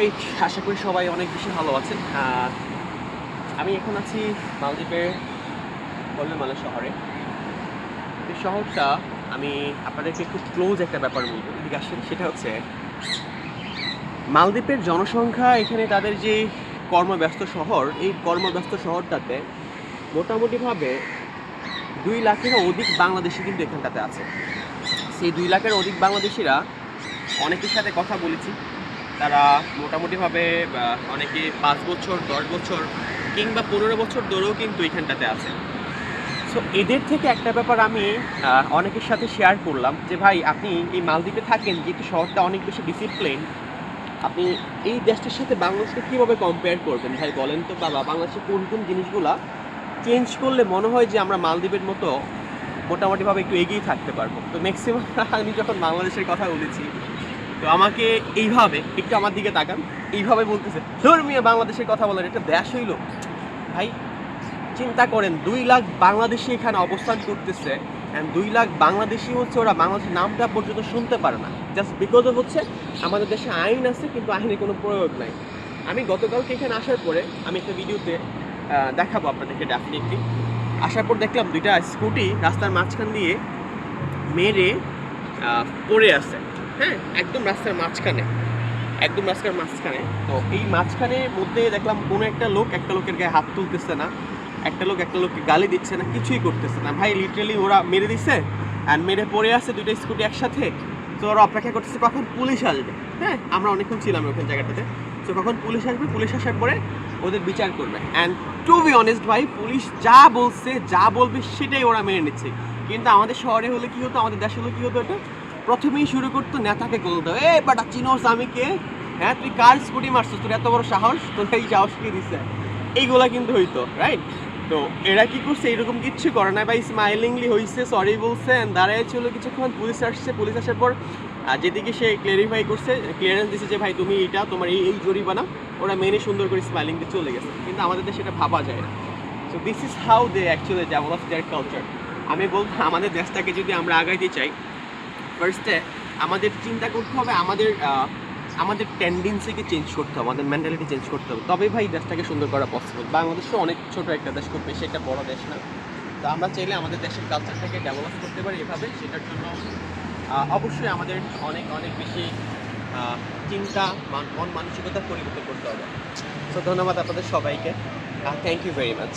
এই আশা করি সবাই অনেক বেশি ভালো আছেন। আমি এখন আছি মালদ্বীপের কল্যাণমালা শহরে। এই শহরটা আমি আপনাদেরকে খুব ক্লোজ একটা ব্যাপার বলব। এদিকে আসেন, সেটা হচ্ছে মালদ্বীপের জনসংখ্যা এখানে তাদের যে কর্মব্যস্ত শহর, এই কর্মব্যস্ত শহরটাতে মোটামুটিভাবে দুই লাখেরও অধিক বাংলাদেশি কিন্তু এখানটাতে আছে। সেই দুই লাখের অধিক বাংলাদেশিরা অনেকের সাথে কথা বলেছি। তারা মোটামুটিভাবে অনেকে পাঁচ বছর, দশ বছর কিংবা পনেরো বছর ধরেও কিন্তু এখানটাতে আছে। সো এদের থেকে একটা ব্যাপার আমি অনেকের সাথে শেয়ার করলাম যে, ভাই, আপনি এই মালদ্বীপে থাকেন, যেহেতু শহরটা অনেক বেশি ডিসিপ্লিন আপনি এই দেশটার সাথে বাংলাদেশকে কীভাবে কম্পেয়ার করবেন? ভাই, বলেন তো বাবা, বাংলাদেশে কোন কোন জিনিসগুলা চেঞ্জ করলে মনে হয় যে, আমরা মালদ্বীপের মতো মোটামুটিভাবে একটু এগিয়ে থাকতে পারব? তো ম্যাক্সিমাম আমি যখন বাংলাদেশের কথা বলেছি তো আমাকে এইভাবে, একটু আমার দিকে তাকান, এইভাবে বলতেছে, ধর্মীয় বাংলাদেশের কথা বলেন এটা দেশ হইল। ভাই, চিন্তা করেন, দুই লাখ বাংলাদেশি এখানে অবস্থান করতেছে অ্যান্ড দুই লাখ বাংলাদেশি হচ্ছে ওরা বাংলাদেশের নামটা পর্যন্ত শুনতে পারে না। জাস্ট বিকজ হচ্ছে, আমাদের দেশে আইন আছে, কিন্তু আইনের কোনো প্রয়োগ নাই। আমি গতকালকে এখানে আসার পরে, আমি একটা ভিডিওতে দেখাবো আপনাদেরকে ডেফিনেটলি আসার পর দেখলাম দুইটা স্কুটি রাস্তার মাঝখান দিয়ে মেরে পড়ে আছে। হ্যাঁ একদম রাস্তার মাঝখানে। একদম রাস্তার মাঝখানে। তো এই মাঝখানে মধ্যে দেখলাম কোনো একটা লোক, একটা লোকের গায়ে হাত তুলতেছে না, একটা লোক একটা লোককে গালি দিচ্ছে না, কিছুই করতেছে না। ভাই লিটারালি ওরা মেরে দিছে অ্যান্ড মেরে পড়ে আছে দুইটা স্কুটি একসাথে। তো ওরা অপেক্ষা করতেছে কখন পুলিশ আসবে। হ্যাঁ আমরা অনেকক্ষণ ছিলাম ওখান জায়গাটাতে। তো কখন পুলিশ আসবে, পুলিশ আসার পরে ওদের বিচার করবে। অ্যান্ড টু বি অনেস্ট ভাই, পুলিশ যা বলছে, যা বলবে, সেটাই ওরা মেনে নিচ্ছে। কিন্তু আমাদের শহরে হলে কি হতো, আমাদের দেশে হলে কি হতো এটা? প্রথমেই শুরু করতো নেতাকে গোল দাও এ বাটা, চিনোস আমি কে? হ্যাঁ তুই কার স্কুটি মারছিস? তোর এত বড় সাহস? তোর এই সাহস কে দিছে? এইগুলা কিন্তু হইতো রাইট তো এরা কি করছে? এরকম কিচ্ছু করে না। ভাই স্মাইলিংলি হইছে সরি বলছে দাঁড়ায় ছিল কিছুক্ষণ পুলিশ আসছে। পুলিশ আসার পর যেদিকে সে ক্লিয়ারিফাই করছে ক্লিয়ারেন্স দিছে যে, ভাই, তুমি এটা, তোমার এই এই জরিমানা ওরা মেনে সুন্দর করে স্মাইলিং দিয়ে চলে গেছে। কিন্তু আমাদের দেশে এটা ভাবা যায় না। So this is how they actually develop their culture আমি বলব, আমাদের দেশটাকে যদি আমরা আগাইতে চাই ফার্স্টে আমাদের চিন্তা করতে হবে, আমাদের আমাদের টেন্ডেন্সিকে চেঞ্জ করতে হবে, আমাদের মেন্টালিটি চেঞ্জ করতে হবে। তবেই ভাই দেশটাকে সুন্দর করা পসিবল বাংলাদেশও অনেক ছোট একটা দেশ, খুব বেশি একটা বড় দেশ না। তো আমরা চাইলে আমাদের দেশের কালচারটাকে ডেভেলপ করতে পারি এভাবে, সেটার জন্য অবশ্যই আমাদের অনেক অনেক বেশি চিন্তা, মন মানসিকতা পরিবর্তন করতে হবে। সো ধন্যবাদ আপনাদের সবাইকে। Thank you very much